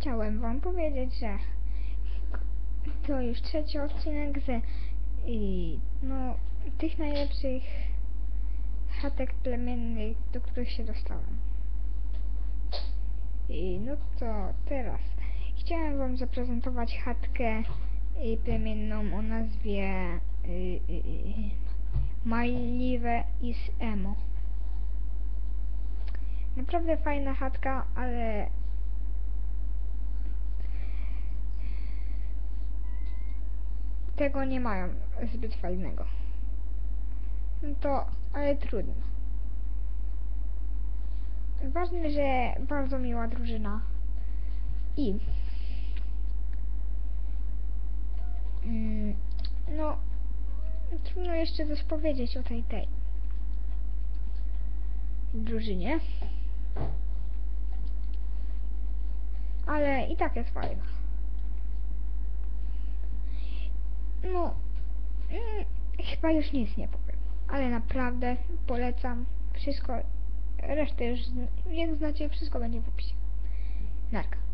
chciałem wam powiedzieć, że to już trzeci odcinek z i, no, tych najlepszych chatek plemiennych, do których się dostałem. I no to teraz chciałem wam zaprezentować chatkę y, plemienną o nazwie y, y, y, Majliwe is Emo. Naprawdę fajna chatka, ale tego nie mają zbyt fajnego. No to, ale trudno. Ważne, że bardzo miła drużyna. I mm, no trudno jeszcze coś powiedzieć o tej tej drużynie. Ale i tak jest fajna. No, mm, chyba już nic nie powiem. Ale naprawdę polecam wszystko. Resztę już, jak znacie, wszystko będzie w opisie. Narka.